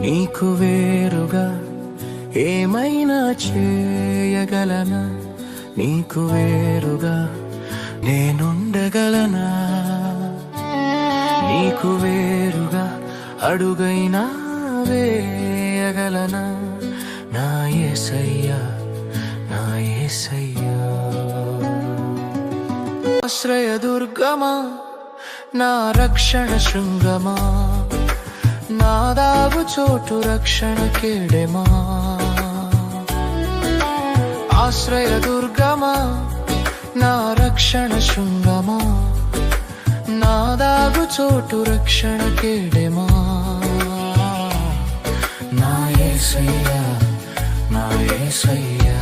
నీకు వేరుగా ఏమైనా చేయగలనా? నీకు వేరుగా నేనుండగలనా? నీకు వేరుగా అడుగైనా వేయగలనా? నా ఏసయ్యా నా ఏసయ్యా. ఆశ్రయ దుర్గమా నా రక్షణ శృంగమా? నాదాగు చోటు రక్షణ కేడెమా? ఆశ్రయ దుర్గమా? నా రక్షణ శృంగమా? నాదాగు చోటు రక్షణ కేడెమా? నా ఏసయ్యా నా ఏసయ్యా.